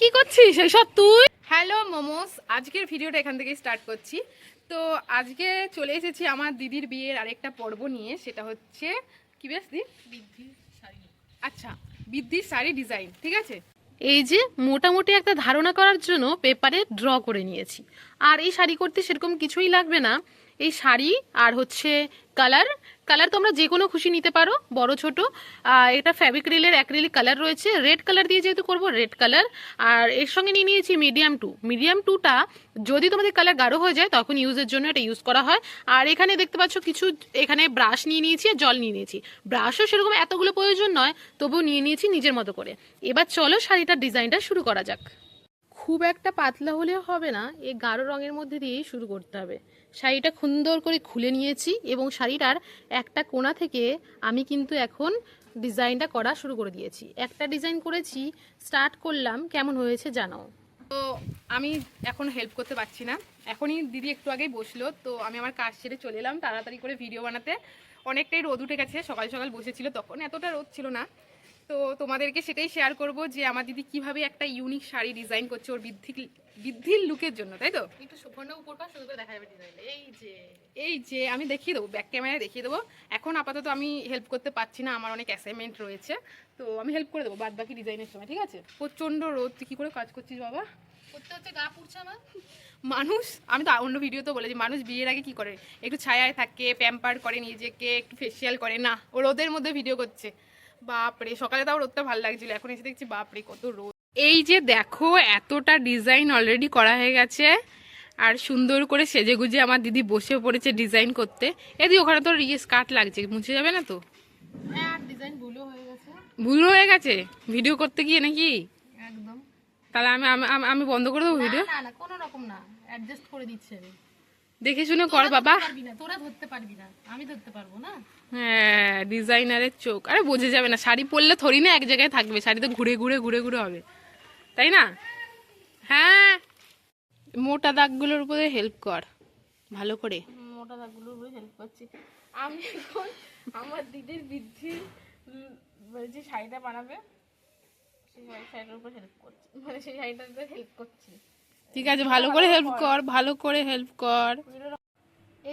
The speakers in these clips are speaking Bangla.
কি করছিস? এসব তুই? হ্যালো মোমোস আজকের ভিডিওটা এখান থেকে স্টার্ট করছি। তো আজকে চলে এসেছি আমার দিদির বিয়ের আরেকটা পর্ব নিয়ে সেটা হচ্ছে কি বেশ দি আচ্ছা বৃদ্ধির শাড়ি ডিজাইন ঠিক আছে? এই যে মোটামুটি একটা ধারণা করার জন্য পেপারে ড্র করে নিয়েছি। আর এই শাড়ি করতে সেরকম কিছুই লাগবে না। এই শাড়ি আর হচ্ছে কালার কালার তোমরা যে কোনো খুশি নিতে পারো, বড়, ছোট। এটা ফ্যাব্রিক রিলের অ্যাক্রিলিক কালার রয়েছে। রেড কালার দিয়ে যেহেতু করব রেড কালার আর এর সঙ্গে নিয়ে নিয়েছি মিডিয়াম টু মিডিয়াম টুটা যদি তোমাদের কালার গাঢ় হয়ে যায়, তখন ইউজের জন্য এটা ইউজ করা হয়। আর এখানে দেখতে পাচ্ছ কিছু, এখানে ব্রাশ নিয়ে নিয়েছি আর জল নিয়ে নিয়েছি। ব্রাশও সেরকম এতগুলো প্রয়োজন নয়, তবুও নিয়ে নিয়েছি নিজের মতো করে। এবার চলো শাড়িটার ডিজাইনটা শুরু করা যাক। খুব একটা পাতলা হলেও হবে না, এই গাঢ় রঙের মধ্যে দিয়েই শুরু করতে হবে। শাড়িটা সুন্দর করে খুলে নিয়েছি এবং শাড়িটার একটা কোণা থেকে আমি কিন্তু এখন ডিজাইনটা করা শুরু করে দিয়েছি। একটা ডিজাইন করেছি, স্টার্ট করলাম, কেমন হয়েছে জানাও। তো আমি এখন হেল্প করতে পারছি না। এখনই দিদি একটু আগেই বসল, তো আমি আমার কাজ ছেড়ে চলে এলাম, তাড়াতাড়ি করে ভিডিও বানাতে। অনেকটাই রোদ উঠে গেছে, সকাল সকাল বসেছিল তখন। এতটা রোদ ছিল না। তো তোমাদেরকে সেটাই শেয়ার করব যে আমার দিদি কীভাবে একটা ইউনিক শাড়ি ডিজাইন করছে ওর বৃদ্ধি বৃদ্ধির লুকের জন্য তাই তো? একটু সুপর্ণা উপর পা শুরু করে দেখা যাবে ডিজাইনটা এই যে। এই যে আমি দেখিয়ে দেবো ব্যাক ক্যামেরায় দেখিয়ে দেবো। এখন আপাতত আমি হেল্প করতে পারছি না আমার অনেক অ্যাসাইনমেন্ট রয়েছে। তো আমি হেল্প করে দেবো বাদ বাকি ডিজাইনের সময় ঠিক আছে? প্রচণ্ড রোদ তুই কী করে কাজ করছিস বাবা? করতে হচ্ছে গা পুড়ছে আমার। মানুষ আমি তো অন্য ভিডিও ভিডিওতে বলেছি মানুষ বিয়ের আগে কি করে? একটু ছায়ায় থাকে প্যাম্পার করে নিজেকে একটু ফেসিয়াল করে। না ও রোদের মধ্যে ভিডিও করছে। বাপরে সকালে তাও রোদটা ভালো লাগছিল এখন এসে দেখছি বাপরে কত রোদ। এই যে দেখো এতটা ডিজাইন অলরেডি করা হয়ে গেছে আর সুন্দর করে সেজে গুজে আমার দিদি বসে পড়েছে ডিজাইন করতে। এদি ওখানে তোর ইয়ে স্কার্ট লাগছে মুছে যাবে না তো? হ্যাঁ ডিজাইন ভুলও হয়ে গেছে। ভুল হয়ে গেছে? ভিডিও করতে গিয়ে নাকি? একদম। তাহলে আমি আমি- বন্ধ করে দেবো ভিডিও না কোনো রকম না অ্যাডজাস্ট করে দিচ্ছে। আমি দেখে শুনে কর বাবা। তোরা ধরতে পারবি না আমি ধরতে পারব না। হ্যাঁ ডিজাইনারের চোখ। আরে বোঝা যাবে না শাড়ি পরলে থরি না এক জায়গায় থাকবে শাড়ি তো ঘুরে ঘুরে ঘুরে ঘুরে হবে। তাই না? হ্যাঁ মোটা দাগগুলোর উপরে হেল্প কর ভালো করে। মোটা দাগগুলোর উপরে হেল্প করছি। আমি এখন আমার দিদির বৃদ্ধি মানে যে শাড়িটা বানাবে সেই শাড়িটার উপর হেল্প করছি। মানে সেই শাড়িটার উপর হেল্প করছি। ঠিক আছে ভালো করে হেল্প কর ভালো করে হেল্প কর।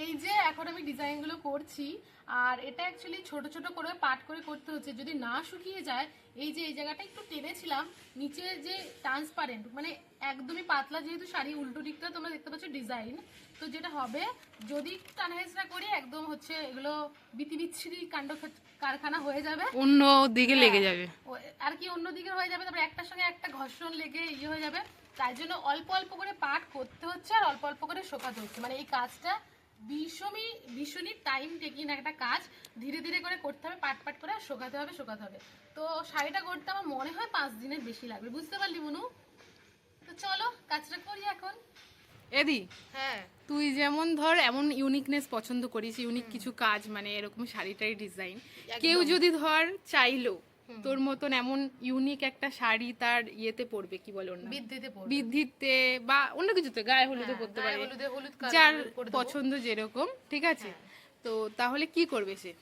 এই যে এখন আমি ডিজাইনগুলো করছি আর এটা অ্যাকচুয়ালি ছোট ছোট করে পাট করে করতে হচ্ছে। যদি না শুকিয়ে যায় এই যে এই জায়গাটা একটু টেনেছিলাম নিচে যে ট্রান্সপারেন্ট মানে একদমই পাতলা যেহেতু শাড়ি উল্টো দিকটা তোমরা দেখতে পাচ্ছ ডিজাইন তো যেটা হবে যদি টানা করি একদম হচ্ছে এগুলো বিতি বিচ্ছিরি কাণ্ড কারখানা হয়ে যাবে। অন্য দিকে লেগে যাবে। আর কি অন্য দিকে হয়ে যাবে তারপরে একটার সঙ্গে একটা ঘর্ষণ লেগে ইয়ে হয়ে যাবে। তাই জন্য অল্প অল্প করে পাট করতে হচ্ছে আর অল্প অল্প করে শোকাতে হচ্ছে। মানে এই কাজটা ভীষণই ভীষণই টাইম টেকিং একটা কাজ। ধীরে ধীরে করে করতে হবে পাট পাট করে আর শোকাতে হবে শোকাতে হবে। তো শাড়িটা করতে আমার মনে হয় পাঁচ দিনের বেশি লাগবে। বুঝতে পারলি মনু? তো চলো কাজটা করি এখন। এদি হ্যাঁ। তুই যেমন ধর এমন ইউনিকনেস পছন্দ করিস ইউনিক কিছু কাজ মানে এরকম শাড়িটারি ডিজাইন কেউ যদি ধর চাইলো তোর মতন এমন ইউনিক একটা শাড়ি তার ইয়েতে পড়বে কি বলে ওর বৃদ্ধিতে বা অন্য কিছুতে গায়ে হলুদে পড়তে পারে। হলুদে হলুদ colour যার পছন্দ যেরকম ঠিক আছে? তো তাহলে কি করবে সে?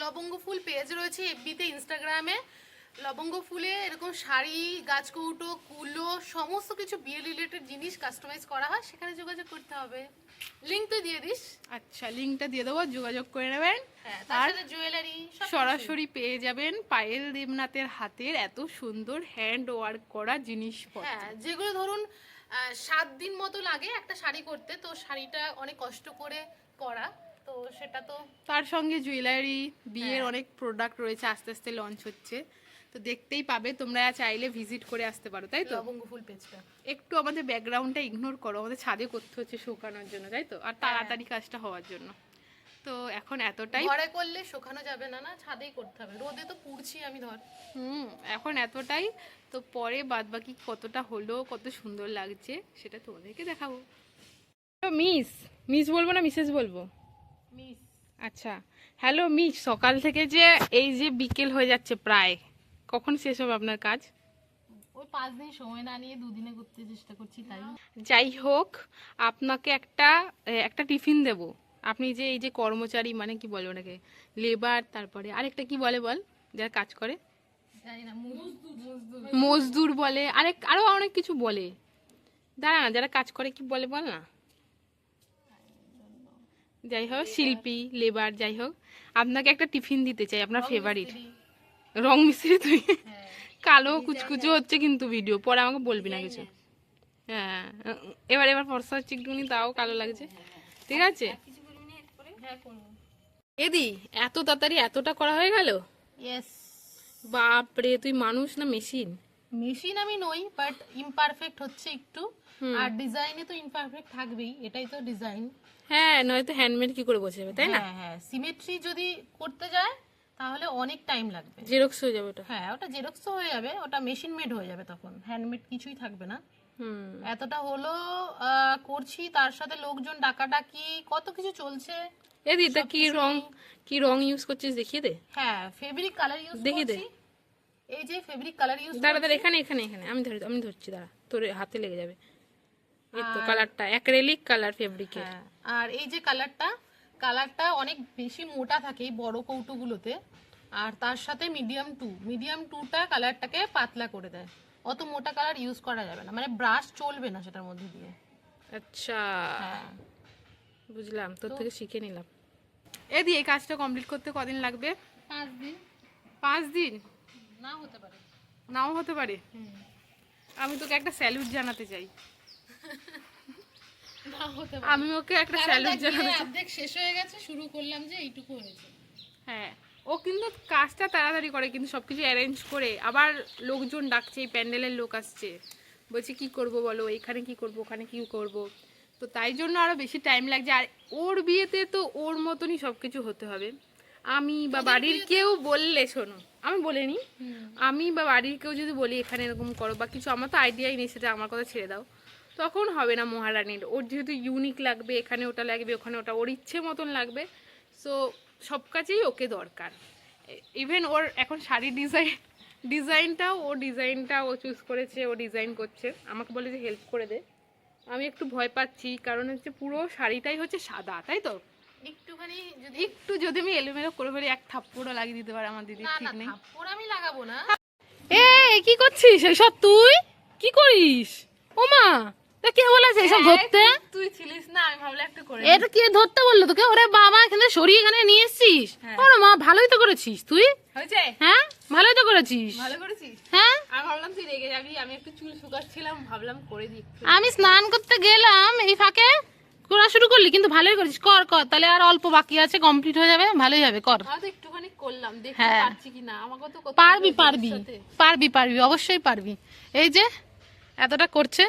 লবঙ্গ ফুল পেজ রয়েছে এফবিতে ইনস্টাগ্রামে লবঙ্গ ফুলে এরকম শাড়ি গাছকৌটো কুলো সমস্ত কিছু বিয়ে রিলেটেড জিনিস কাস্টমাইজ করা হয় সেখানে যোগাযোগ করতে হবে। লিংক তুই দিয়ে দিস। আচ্ছা লিঙ্কটা দিয়ে দেবো যোগাযোগ করে নেবেন। হ্যাঁ আর জুয়েলারি সরাসরি পেয়ে যাবেন পায়েল দেবনাথের হাতের এত সুন্দর হ্যান্ড ওয়ার্ক করা জিনিস হ্যাঁ যেগুলো ধরুন সাত দিন মতো লাগে একটা শাড়ি করতে তো শাড়িটা অনেক কষ্ট করে করা তো সেটা তো তার সঙ্গে জুয়েলারি বিয়ের হ্যাঁ। অনেক প্রোডাক্ট রয়েছে আস্তে আস্তে লঞ্চ হচ্ছে। তো দেখতেই পাবে তোমরা চাইলে ভিজিট করে আসতে পারো তাই তো? লবঙ্গ ফুল পেজটা। একটু আমাদের ব্যাকগ্রাউন্ডটা ইগনোর করো আমাদের ছাদে করতে হচ্ছে শুকানোর জন্য তাই তো? আর তাড়াতাড়ি কাজটা হওয়ার জন্য। তো এখন এতটাই ঘরে করলে শুকানো যাবে না না? ছাদেই করতে হবে। রোদে তো পুড়ছি আমি ধর। হুম এখন এতটাই। তো পরে বাদ বাকি কতটা হলো কত সুন্দর লাগছে সেটা তোমাদেরকে দেখাবো। মিস মিস বলব না মিসেস বলব? মিস। আচ্ছা। হ্যালো মিস সকাল থেকে যে এই যে বিকেল হয়ে যাচ্ছে প্রায়। কখন শেষ হবে আপনার কাজ? ওই পাঁচ দিন সময় না নিয়ে দুদিনে করতে চেষ্টা করছি তাই যাই হোক আপনাকে একটা একটা টিফিন দেব। আপনি যে এই যে কর্মচারী মানে কি বলে ওনাকে লেবার তারপরে আরেকটা কি বলে বল? যারা কাজ করে। মজদুর। বলে আরেক আরও অনেক কিছু বলে। দাঁড়া না যারা কাজ করে কি বলে বল না? যাই হোক শিল্পী লেবার যাই হোক আপনাকে একটা টিফিন দিতে চাই আপনার ফেভারিট রং মিশিয়ে তুই। কালো কুচকুচো হচ্ছে কিন্তু ভিডিও পরে আমাকে বলবি না কিছু। হ্যাঁ। এবার এবার ফর্সা হচ্ছে একটুখানি তাও কালো লাগছে। ঠিক আছে? এদি এত তাড়াতাড়ি এতটা করা হয়ে গেল? ইয়েস বাপরে তুই মানুষ না মেশিন মেশিন আমি নই বাট ইমপারফেক্ট হচ্ছে একটু। আর ডিজাইনে তো ইমপারফেক্ট থাকবেই এটাই তো ডিজাইন হ্যাঁ নয়তো হ্যান্ডমেড কি করে বসে যাবে তাই না? হ্যাঁ হ্যাঁ সিমেট্রি যদি করতে যায় তাহলে অনেক টাইম লাগবে। জেরক্স হয়ে যাবে ওটা। হ্যাঁ ওটা জেরক্স হয়ে যাবে ওটা মেশিন মেড হয়ে যাবে তখন। হ্যান্ডমেড কিছুই থাকবে না। হুম। এতটা হলো করছি তার সাথে লোকজন ডাকাডাকি কত কিছু চলছে। এদি তা কি রং কি রং ইউজ করছিস দেখিয়ে দে। হ্যাঁ ফেব্রিক কালার ইউজ দেখি দে। করছি। এই যে ফেব্রিক কালার ইউজ দাঁড়া দাঁড়া এখানে এখানে এখানে। আমি ধরি আমি ধরছি দাঁড়া। তোর হাতে লেগে যাবে। এই তো কালারটা অ্যাক্রেলিক কালার ফেব্রিকের আর এই যে কালারটা কালারটা অনেক বেশি মোটা থাকে এই বড় কৌটোগুলোতে। আর তার সাথে মিডিয়াম টু মিডিয়াম টুটা কালারটাকে পাতলা করে দেয়। অত মোটা কালার ইউজ করা যাবে না। মানে ব্রাশ চলবে না সেটার মধ্যে দিয়ে। আচ্ছা। হ্যাঁ। বুঝলাম। তোর থেকে শিখে নিলাম। এদি এই কাজটা কমপ্লিট করতে কদিন লাগবে? পাঁচ দিন। পাঁচ দিন? না হতে পারে। নাও হতে পারে? আমি তোকে একটা স্যালুট জানাতে চাই। আমি ওকে একটা স্যালুট জানাতে অর্ধেক শেষ হয়ে গেছে শুরু করলাম যে এইটুকু হয়েছে। হ্যাঁ ও কিন্তু কাজটা তাড়াতাড়ি করে কিন্তু সবকিছু অ্যারেঞ্জ করে আবার লোকজন ডাকছে এই প্যান্ডেলের লোক আসছে। বলছে কি করব বলো? এখানে কি করব? ওখানে কি করব? তো তাই জন্য আরও বেশি টাইম লাগছে। আর ওর বিয়েতে তো ওর মতনই সবকিছু হতে হবে। আমি বা বাড়ির কেউ বললে শোনো আমি বলিনি। আমি বা বাড়ির কেউ যদি বলি এখানে এরকম করো বা কিছু আমার তো আইডিয়াই নেই সেটা আমার কথা ছেড়ে দাও। তখন হবে না মহারানীর। ওর যেহেতু ইউনিক লাগবে এখানে ওটা লাগবে ওখানে ওটা ওর ইচ্ছে মতন লাগবে। সো সব কাজেই ওকে দরকার। ইভেন ওর এখন শাড়ি ডিজাইন ডিজাইনটাও ও ডিজাইনটা ও চুজ করেছে ও ডিজাইন করছে। আমাকে বলে যে হেল্প করে দে। আমি একটু ভয় পাচ্ছি কারণ হচ্ছে পুরো শাড়িটাই হচ্ছে সাদা তাই তো? একটুখানি যদি একটু যদি আমি এলোমেলো করে ফেলি এক থাপ্পড়ও লাগিয়ে দিতে পারে আমার দিদি ঠিক নেই। থাপ্পড় আমি লাগাবো না। এ কি করছিস? এসব তুই? কি করিস? ওমা! কে বলেছে এসব ধরতে? তুই ছিলিস না আমি ভাবলে একটু করে এটা কে ধরতে বলল তোকে? ওরে বাবা এখানে সরিয়ে এখানে নিয়ে এসছিস? ওরে মা ভালোই তো করেছিস তুই। হয়েছে? হ্যাঁ ভালোই তো করেছিস। ভালো করেছিস? হ্যাঁ। আমি ভাবলাম তুই রেগে যাবি আমি একটু চুল শুকাচ্ছিলাম ভাবলাম করে দিই আমি স্নান করতে গেলাম এই ফাঁকে করা শুরু করলি কিন্তু ভালোই করেছিস। কর কর তাহলে আর অল্প বাকি আছে কমপ্লিট হয়ে যাবে ভালোই হবে কর। একটুখানি করলাম দেখতে হ্যাঁ। পারছি কি আমাকে তো পারবি পারবি। পারবি পারবি অবশ্যই পারবি। এই যে এতটা করছে।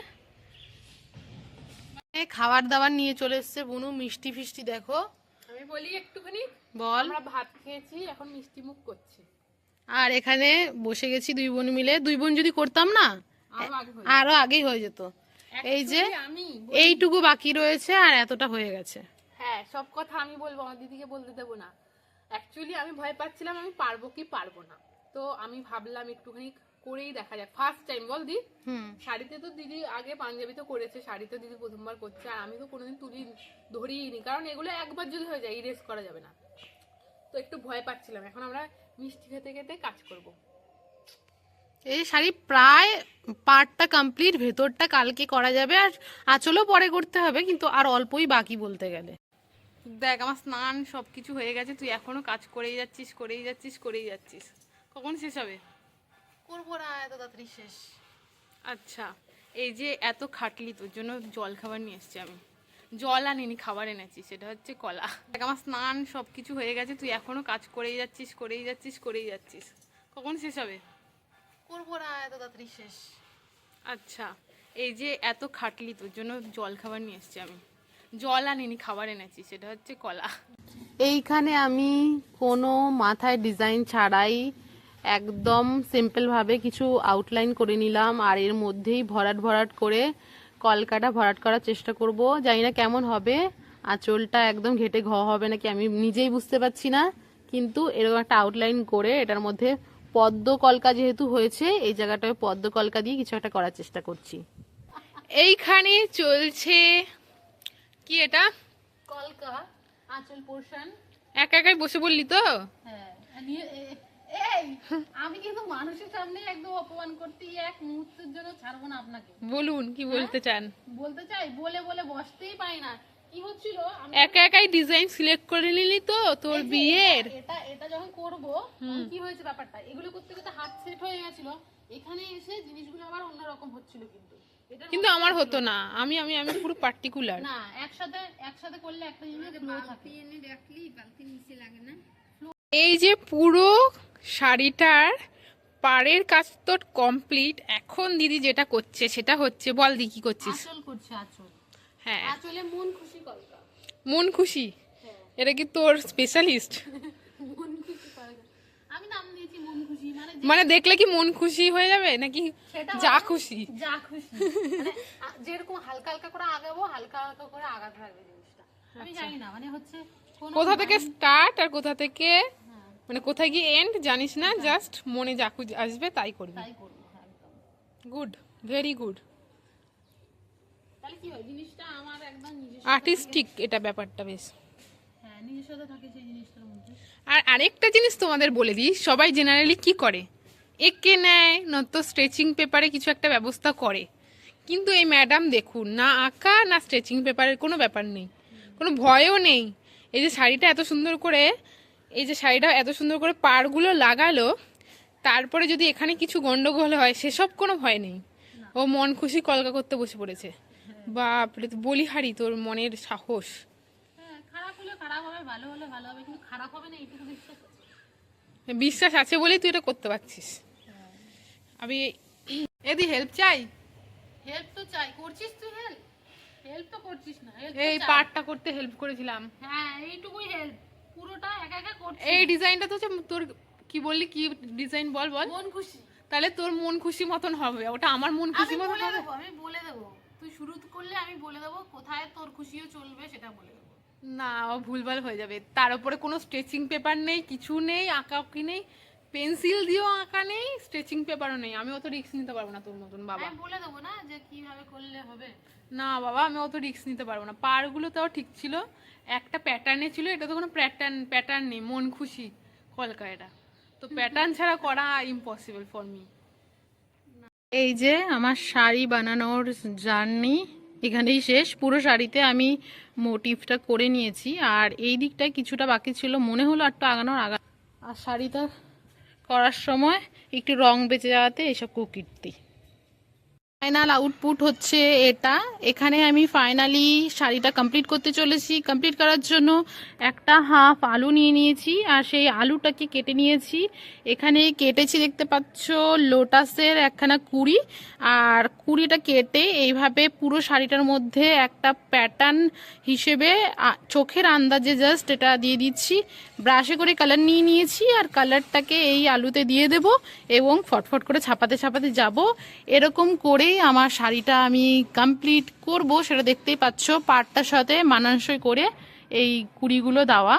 খাবার দাবার নিয়ে চলে এসছে বুনু মিষ্টি ফিষ্টি দেখো। আমি বলি একটুখানি বল। আমরা ভাত খেয়েছি এখন মিষ্টি মুখ করছে। আর এখানে বসে গেছি দুই বোন মিলে। দুই বোন যদি করতাম না আরও আগে আরও আগেই হয়ে যেত। এই যে আমি এইটুকু বাকি রয়েছে আর এতটা হয়ে গেছে। হ্যাঁ সব কথা আমি বলব আমার দিদিকে বলতে দেবো না। অ্যাকচুয়ালি আমি ভয় পাচ্ছিলাম আমি পারব কি পারব না। তো আমি ভাবলাম একটুখানি করেই দেখা যাক। ফার্স্ট টাইম বল দি। হুম। শাড়িতে তো দিদি আগে পাঞ্জাবি তো করেছে শাড়িতে দিদি প্রথমবার করছে আর আমি তো কোনোদিন তুলি ধরিনি কারণ এগুলো একবার যদি হয়ে যায় ইরেজ করা যাবে না। তো একটু ভয় পাচ্ছিলাম। এখন আমরা মিষ্টি খেতে খেতে কাজ করব। এই শাড়ি প্রায় পার্টটা কমপ্লিট ভেতরটা কালকে করা যাবে আর আঁচলও পরে করতে হবে কিন্তু আর অল্পই বাকি বলতে গেলে। দেখ আমার স্নান সব কিছু হয়ে গেছে তুই এখনও কাজ করেই যাচ্ছিস করেই যাচ্ছিস করেই যাচ্ছিস। কখন শেষ হবে? করব না এত তাড়াতাড়ি শেষ। আচ্ছা এই যে এত খাটলি তোর জন্য জল খাবার নিয়ে এসছি আমি। জল আনিনি খাবার এনেছি সেটা হচ্ছে কলা। দেখ আমার স্নান সব কিছু হয়ে গেছে তুই এখনও কাজ করেই যাচ্ছিস করেই যাচ্ছিস করেই যাচ্ছিস। কখন শেষ হবে? করব না এত তাড়াতাড়ি শেষ। আচ্ছা এই যে এত খাটলি তোর জন্য জল খাবার নিয়ে এসছি আমি। জল আনিনি খাবার এনেছি সেটা হচ্ছে কলা। এইখানে আমি কোনো মাথায় ডিজাইন ছাড়াই একদম সিম্পলভাবে কিছু আউটলাইন করে নিলাম আর এর মধ্যেই ভরাট ভরাট করে কলকাটা ভরাট করার চেষ্টা করব। জানি না কেমন হবে আঁচলটা একদম ঘেটে ঘ হবে নাকি আমি নিজেই বুঝতে পারছি না কিন্তু এরকম একটা আউটলাইন করে এটার মধ্যে পদ্ম কলকা যেহেতু হয়েছে এই জায়গাটায় পদ্ম কলকা দিয়ে কিছু একটা করার চেষ্টা করছি। এইখানে চলছে কি এটা? কলকা আঁচল পোর্শন। একা একাই বসে বললি তো? হ্যাঁ এই আমি কিন্তু মানুষের সামনে একদম অপমান করতে এক মুহূর্তের জন্য ছাড়বো না আপনাকে। বলুন কি বলতে চান? বলতে চাই বলে বলে বসতেই পারি না। কি হচ্ছিল আমি একা একাই ডিজাইন সিলেক্ট করে নিলি তো তোর বিয়ের। এটা- এটা যখন করব কি হয়েছে ব্যাপারটা? এগুলো করতে করতে হাত সেট হয়ে গেছিল। এখানে এসে জিনিসগুলো আবার অন্যরকম হচ্ছিল কিন্তু। কিন্তু আমার হতো না। আমি আমি আমি পুরো পার্টিকুলার না একসাথে একসাথে করলে একটা জিনিস flow থাকে। এই যে পুরো শাড়িটার পাড়ের কাজ তো কমপ্লিট এখন দিদি যেটা করছে সেটা হচ্ছে বল দি কি করছিস? হ্যাঁ। মন খুশি মন হ্যাঁ। এটা কি তোর স্পেশালিস্ট মন খুশি কলকা আমি নাম দিয়েছি মন খুশি মানে মানে দেখলে কি মন খুশি হয়ে যাবে নাকি যা খুশি? যা খুশি। মানে যেরকম হালকা হালকা করে আগাবো হালকা হালকা করে আগাতে থাকবে জিনিসটা। আমি জানি না মানে হচ্ছে কোথা থেকে স্টার্ট আর কোথা থেকে মানে কোথায় গিয়ে এন্ড জানিস না জাস্ট মনে যা আসবে তাই করবি। হ্যাঁ, গুড ভেরি গুড তাহলে কি হয় জিনিসটা আমার একদম নিজস্ব আর্টিস্টিক এটা ব্যাপারটা বেশ। হ্যাঁ আর আরেকটা জিনিস তোমাদের বলে দিই সবাই জেনারেলি কি করে? একে নেয় নয়তো স্ট্রেচিং পেপারে কিছু একটা ব্যবস্থা করে। কিন্তু এই ম্যাডাম দেখুন না আঁকা না স্ট্রেচিং পেপারের কোনো ব্যাপার নেই। কোনো ভয়ও নেই। এই যে শাড়িটা এত সুন্দর করে এই যে শাড়িটা এত সুন্দর করে পাড়গুলো লাগালো তারপরে যদি এখানে কিছু গন্ডগোল হয় সেসব কোনো ভয় নেই। ও মন খুশি কলকা করতে বসে পড়েছে। বাপরে তো বলিহারি তোর মনের সাহস। হ্যাঁ বিশ্বাস আছে। বলেই তুই এটা করতে পারছিস। আমি এদি হেল্প চাই? হেল্প তো চাই করছিস তুই হেল্প? হেল্প তো করছিস না এই পার্টটা করতে হেল্প করেছিলাম। হ্যাঁ এইটুকুই হেল্প। পুরোটা একা একা করছি। এই ডিজাইনটা তো তোর কি বললি কি ডিজাইন বল বল। মন খুশি। তাহলে তোর মন খুশি মতন হবে ওটা আমার মন খুশি মতন হবে? আমি বলে দেবো। তুই শুরু করলে আমি বলে দেবো কোথায় তোর খুশিও চলবে সেটা বলে দেবো। না ভুলভাল হয়ে যাবে। তার উপরে কোনো স্ট্রেচিং পেপার নেই কিছু নেই আঁকি নেই। পেন্সিল দিয়েও আঁকা নেই স্ট্রেচিং পেপারও নেই। আমি অত রিস্ক নিতে পারব না তোর মতন বাবা। আমি বলে দেবো না যে কীভাবে করলে হবে। না বাবা আমি অত রিস্ক নিতে পারব না। পারগুলো তাও ঠিক ছিল একটা প্যাটার্নে ছিল এটা তো কোনো প্যাটার্ন প্যাটার্ন নেই মন খুশি কলকা এটা। তো প্যাটার্ন ছাড়া করা ইম্পসিবল ফর মি এই যে আমার শাড়ি বানানোর জার্নি এখানেই শেষ। পুরো শাড়িতে আমি মোটিভটা করে নিয়েছি আর এই দিকটায় কিছুটা বাকি ছিল। মনে হলো আর একটু আগানোর আগা আর শাড়িটা করার সময় একটু রং বেঁচে যাওয়াতে এইসব কুকীর্তি। ফাইনাল আউটপুট হচ্ছে এটা। এখানে আমি ফাইনালি শাড়িটা কমপ্লিট করতে চলেছি। কমপ্লিট করার জন্য একটা হাফ আলু নিয়ে নিয়েছি আর সেই আলুটাকে কেটে নিয়েছি। এখানে কেটেছি দেখতে পাচ্ছ লোটাসের একখানা কুড়ি আর কুড়িটা কেটে এইভাবে পুরো শাড়িটার মধ্যে একটা প্যাটার্ন হিসেবে চোখের আন্দাজে জাস্ট এটা দিয়ে দিচ্ছি। ব্রাশে করে কালার নিয়ে নিয়েছি আর কালারটাকে এই আলুতে দিয়ে দেব এবং ফটফট করে ছাপাতে ছাপাতে যাব। এরকম করেই আমার শাড়িটা আমি কমপ্লিট করব, সেটা দেখতেই পাচ্ছ। পাটটার সাথে মানানসই করে এই কুড়িগুলো দেওয়া।